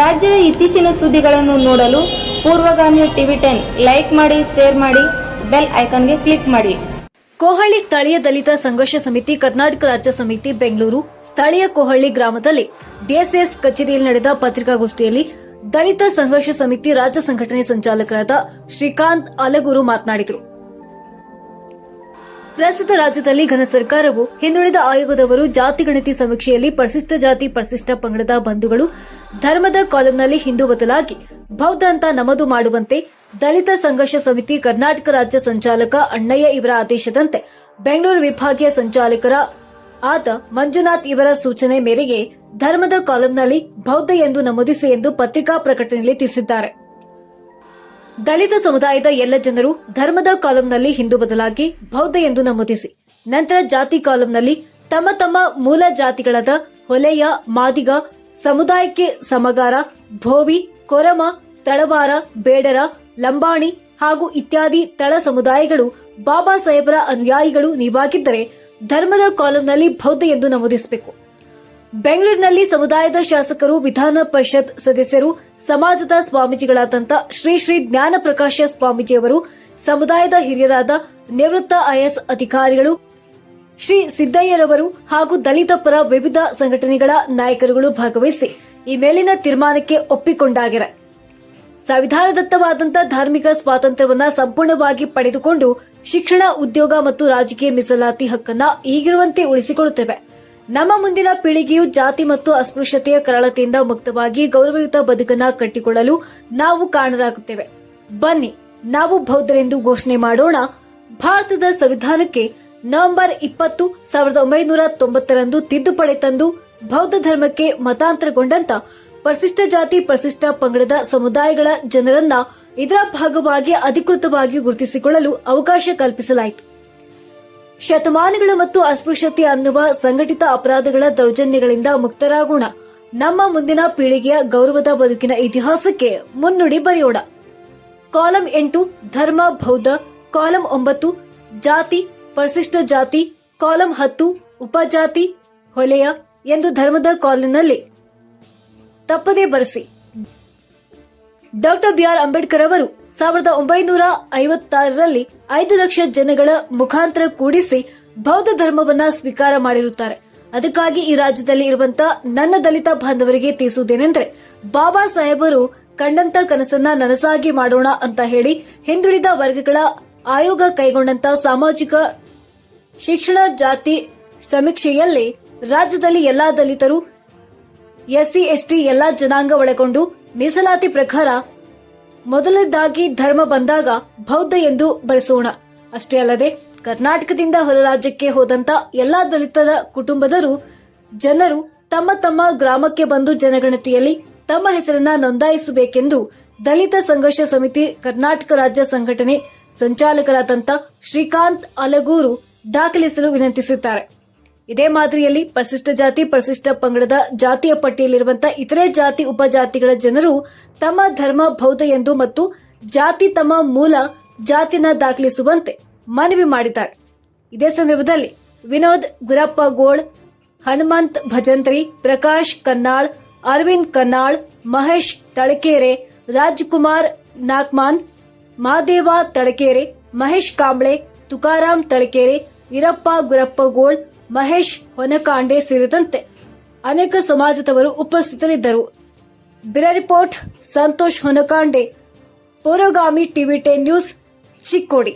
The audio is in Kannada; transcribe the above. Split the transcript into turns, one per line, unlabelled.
ರಾಜ್ಯದ ಇತ್ತೀಚಿನ ಸುದ್ದಿಗಳನ್ನು ನೋಡಲು ಪೂರ್ವಗಾಮಿ ಟಿವಿ ಟೆನ್ ಲೈಕ್ ಮಾಡಿ, ಶೇರ್ ಮಾಡಿ, ಬೆಲ್ ಐಕಾನ್ಗೆ ಕ್ಲಿಕ್ ಮಾಡಿ.
ಕೋಹಳ್ಳಿ ಸ್ಥಳೀಯ ದಲಿತ ಸಂಘರ್ಷ ಸಮಿತಿ, ಕರ್ನಾಟಕ ರಾಜ್ಯ ಸಮಿತಿ, ಬೆಂಗಳೂರು ಸ್ಥಳೀಯ ಕೋಹಳ್ಳಿ ಗ್ರಾಮದಲ್ಲಿ ಡಿಎಸ್ಎಸ್ ಕಚೇರಿಯಲ್ಲಿ ನಡೆದ ಪತ್ರಿಕಾಗೋಷ್ಠಿಯಲ್ಲಿ ದಲಿತ ಸಂಘರ್ಷ ಸಮಿತಿ ರಾಜ್ಯ ಸಂಘಟನೆ ಸಂಚಾಲಕರಾದ ಶ್ರೀಕಾಂತ್ ಅಲಗೂರು ಮಾತನಾಡಿದರು. ಪ್ರಸ್ತುತ ರಾಜ್ಯದಲ್ಲಿ ಘನ ಸರ್ಕಾರವು ಹಿಂದುಳಿದ ಆಯೋಗದವರು ಜಾತಿ ಗಣತಿ ಸಮೀಕ್ಷೆಯಲ್ಲಿ ಪರಿಶಿಷ್ಟ ಜಾತಿ, ಪರಿಶಿಷ್ಟ ಪಂಗಡದ ಬಂಧುಗಳು ಧರ್ಮದ ಕಾಲಂನಲ್ಲಿ ಹಿಂದೂ ಬದಲಾಗಿ ಬೌದ್ಧ ಅಂತ ನಮದು ಮಾಡುವಂತೆ ದಲಿತ ಸಂಘರ್ಷ ಸಮಿತಿ ಕರ್ನಾಟಕ ರಾಜ್ಯ ಸಂಚಾಲಕ ಅಣ್ಣಯ್ಯ ಇವರ ಆದೇಶದಂತೆ ಬೆಂಗಳೂರು ವಿಭಾಗೀಯ ಸಂಚಾಲಕರ ಆತ ಮಂಜುನಾಥ್ ಇವರ ಸೂಚನೆ ಮೇರೆಗೆ ಧರ್ಮದ ಕಾಲಂನಲ್ಲಿ ಬೌದ್ಧ ಎಂದು ನಮೂದಿಸಿ ಎಂದು ಪತ್ರಿಕಾ ಪ್ರಕಟಣೆಯಲ್ಲಿ ತಿಳಿಸಿದ್ದಾರೆ. ದಲಿತ ಸಮುದಾಯದ ಎಲ್ಲ ಜನರು ಧರ್ಮದ ಕಾಲಂನಲ್ಲಿ ಹಿಂದೂ ಬದಲಾಗಿ ಬೌದ್ಧ ಎಂದು ನಮೂದಿಸಿ, ನಂತರ ಜಾತಿ ಕಾಲಂನಲ್ಲಿ ತಮ್ಮ ತಮ್ಮ ಮೂಲ ಜಾತಿಗಳಾದ ಹೊಲೆಯ, ಮಾದಿಗ ಸಮುದಾಯಕ್ಕೆ ಸಮಗಾರ, ಭೋವಿ, ಕೊರಮ, ತಳವಾರ, ಬೇಡರ, ಲಂಬಾಣಿ ಹಾಗೂ ಇತ್ಯಾದಿ ತಳ ಸಮುದಾಯಗಳು ಬಾಬಾ ಸಾಹೇಬರ ಅನುಯಾಯಿಗಳು ನೀವಾಗಿದ್ದರೆ ಧರ್ಮದ ಕಾಲಂನಲ್ಲಿ ಬೌದ್ಧ ಎಂದು ನಮೂದಿಸಬೇಕು. ಬೆಂಗಳೂರಿನಲ್ಲಿ ಸಮುದಾಯದ ಶಾಸಕರು, ವಿಧಾನ ಪರಿಷತ್ ಸದಸ್ಯರು, ಸಮಾಜದ ಸ್ವಾಮೀಜಿಗಳಾದಂಥ ಶ್ರೀ ಶ್ರೀ ಜ್ಞಾನ ಪ್ರಕಾಶ ಸ್ವಾಮೀಜಿಯವರು, ಸಮುದಾಯದ ಹಿರಿಯರಾದ ನಿವೃತ್ತ ಐಎಸ್ ಅಧಿಕಾರಿಗಳು ಶ್ರೀ ಸಿದ್ದಯ್ಯರವರು ಹಾಗೂ ದಲಿತ ಪರ ವಿವಿಧ ಸಂಘಟನೆಗಳ ನಾಯಕರುಗಳು ಭಾಗವಹಿಸಿ ಈ ಮೇಲಿನ ತೀರ್ಮಾನಕ್ಕೆ ಒಪ್ಪಿಕೊಂಡಾಗಿದೆ ಸಂವಿಧಾನದತ್ತವಾದಂತಹ ಧಾರ್ಮಿಕ ಸ್ವಾತಂತ್ರ್ಯವನ್ನ ಸಂಪೂರ್ಣವಾಗಿ ಪಡೆದುಕೊಂಡು ಶಿಕ್ಷಣ, ಉದ್ಯೋಗ ಮತ್ತು ರಾಜಕೀಯ ಮೀಸಲಾತಿ ಹಕ್ಕನ್ನ ಈಗಿರುವಂತೆ ಉಳಿಸಿಕೊಳ್ಳುತ್ತೇವೆ. ನಮ್ಮ ಮುಂದಿನ ಪೀಳಿಗೆಯು ಜಾತಿ ಮತ್ತು ಅಸ್ಪೃಶ್ಯತೆಯ ಕರಾಳತೆಯಿಂದ ಮುಕ್ತವಾಗಿ ಗೌರವಯುತ ಬದುಕನ್ನ ಕಟ್ಟಿಕೊಳ್ಳಲು ನಾವು ಕಾರಣರಾಗುತ್ತೇವೆ ಬನ್ನಿ, ನಾವು ಬೌದ್ಧರೆಂದು ಘೋಷಣೆ ಮಾಡೋಣ. ಭಾರತದ ಸಂವಿಧಾನಕ್ಕೆ ನವೆಂಬರ್ ಇಪ್ಪತ್ತು ಸಾವಿರದ ಒಂಬೈನೂರ ತೊಂಬತ್ತರಂದು ತಿದ್ದುಪಡಿ ತಂದು ಬೌದ್ಧ ಧರ್ಮಕ್ಕೆ ಮತಾಂತರಗೊಂಡಂತ ಪರಿಶಿಷ್ಟ ಜಾತಿ ಪರಿಶಿಷ್ಟ ಪಂಗಡದ ಸಮುದಾಯಗಳ ಜನರನ್ನ ಇದರ ಭಾಗವಾಗಿ ಅಧಿಕೃತವಾಗಿ ಗುರುತಿಸಿಕೊಳ್ಳಲು ಅವಕಾಶ ಕಲ್ಪಿಸಲಾಯಿತು. ಶತಮಾನಗಳ ಮತ್ತು ಅಸ್ಪೃಶ್ಯತೆ ಅನ್ನುವ ಸಂಘಟಿತ ಅಪರಾಧಗಳ ದೌರ್ಜನ್ಯಗಳಿಂದ ಮುಕ್ತರಾಗೋಣ. ನಮ್ಮ ಮುಂದಿನ ಪೀಳಿಗೆಯ ಗೌರವದ ಬದುಕಿನ ಇತಿಹಾಸಕ್ಕೆ ಮುನ್ನುಡಿ ಬರೆಯೋಣ. ಕಾಲಂ ಎಂಟು, ಧರ್ಮ, ಬೌದ್ಧ. ಕಾಲಂ ಒಂಬತ್ತು, ಜಾತಿ ಪರಿಶಿಷ್ಟ ಜಾತಿ, ಕಾಲಂ ಹತ್ತು, ಉಪಜಾತಿ, ಹೊಲೆಯ ಎಂದು ಧರ್ಮದ ಕಾಲಂನಲ್ಲಿ. ತಪ್ಪದೇ ಬರೆಸಿ. ಡಾಕ್ಟರ್ ಬಿಆರ್ ಅಂಬೇಡ್ಕರ್ ಅವರು ಸಾವಿರದ ಒಂಬೈನೂರ ಐವತ್ತಾರರಲ್ಲಿ ಐದು ಲಕ್ಷ ಜನಗಳ ಮುಖಾಂತರ ಕೂಡಿಸಿ ಬೌದ್ಧ ಧರ್ಮವನ್ನ ಸ್ವೀಕಾರ ಮಾಡಿರುತ್ತಾರೆ. ಅದಕ್ಕಾಗಿ ಈ ರಾಜ್ಯದಲ್ಲಿ ಇರುವಂತ ನನ್ನ ದಲಿತ ಬಾಂಧವರಿಗೆ ತಿಳಿಸುವುದೇನೆಂದರೆ, ಬಾಬಾ ಸಾಹೇಬರು ಕಂಡಂತ ಕನಸನ್ನ ನನಸಾಗಿ ಮಾಡೋಣ ಅಂತ ಹೇಳಿ ಹಿಂದುಳಿದ ವರ್ಗಗಳ ಆಯೋಗ ಕೈಗೊಂಡಂತ ಸಾಮಾಜಿಕ ಶಿಕ್ಷಣ ಜಾತಿ ಸಮೀಕ್ಷೆಯಲ್ಲಿ ರಾಜ್ಯದಲ್ಲಿ ಎಲ್ಲಾ ದಲಿತರು, ಎಸ್ಸಿ, ಎಸ್ಟಿ ಎಲ್ಲಾ ಜನಾಂಗ ಒಳಗೊಂಡು ಮೀಸಲಾತಿ ಪ್ರಕಾರ ಮೊದಲನೇದಾಗಿ ಧರ್ಮ ಬಂದಾಗ ಬೌದ್ಧ ಎಂದು ಬಳಸೋಣ. ಅಷ್ಟೇ ಅಲ್ಲದೆ ಕರ್ನಾಟಕದಿಂದ ಹೊರ ರಾಜ್ಯಕ್ಕೆ ಹೋದಂತ ಎಲ್ಲಾ ದಲಿತರ ಕುಟುಂಬದರು ಜನರು ತಮ್ಮ ತಮ್ಮ ಗ್ರಾಮಕ್ಕೆ ಬಂದು ಜನಗಣತಿಯಲ್ಲಿ ತಮ್ಮ ಹೆಸರನ್ನ ನೋಂದಾಯಿಸಬೇಕೆಂದು ದಲಿತ ಸಂಘರ್ಷ ಸಮಿತಿ ಕರ್ನಾಟಕ ರಾಜ್ಯ ಸಂಘಟನೆ ಸಂಚಾಲಕರಾದಂಥ ಶ್ರೀಕಾಂತ್ ಅಲಗೂರು ದಾಖಲಿಸಲು ವಿನಂತಿಸುತ್ತಾರೆ. ಇದೇ ಮಾದರಿಯಲ್ಲಿ ಪರಿಶಿಷ್ಟ ಜಾತಿ, ಪರಿಶಿಷ್ಟ ಪಂಗಡದ ಜಾತಿಯ ಪಟ್ಟಿಯಲ್ಲಿರುವಂತಹ ಇತರೆ ಜಾತಿ, ಉಪಜಾತಿಗಳ ಜನರು ತಮ್ಮ ಧರ್ಮ, ಬೌದ್ಧ ಎಂದು ಮತ್ತು ಜಾತಿ ತಮ್ಮ ಮೂಲ ಜಾತಿನ ದಾಖಲಿಸುವಂತೆ ಮನವಿ ಮಾಡಿದ್ದಾರೆ. ಇದೇ ಸಂದರ್ಭದಲ್ಲಿ ವಿನೋದ್ ಗುರಪ್ಪ ಗೋಳ್, ಹನುಮಂತ್ ಭಜಂತ್ರಿ, ಪ್ರಕಾಶ್ ಕನ್ನಾಳ್, ಅರವಿಂದ್ ಕನ್ನಾಳ್, ಮಹೇಶ್ ತಳಕೇರೆ, ರಾಜ್ಕುಮಾರ್ ನಾಕ್ಮಾನ್ ಮಹಾದೇವ ತಳಕೇರೆ, ಮಹೇಶ್ ಕಾಂಬ್ಳೆ ತುಕಾರಾಂ ತಳಕೆರೆ ವೀರಪ್ಪ ಗುರಪ್ಪಗೋಳ್ ಮಹೇಶ್ ಹೊನಕಾಂಡೆ ಸೇರಿದಂತೆ ಅನೇಕ ಸಮಾಜದವರು ಉಪಸ್ಥಿತರಿದ್ದರು. ಬಿರ report, Santosh Honakande Poorvagami TV ten news Chikkodi.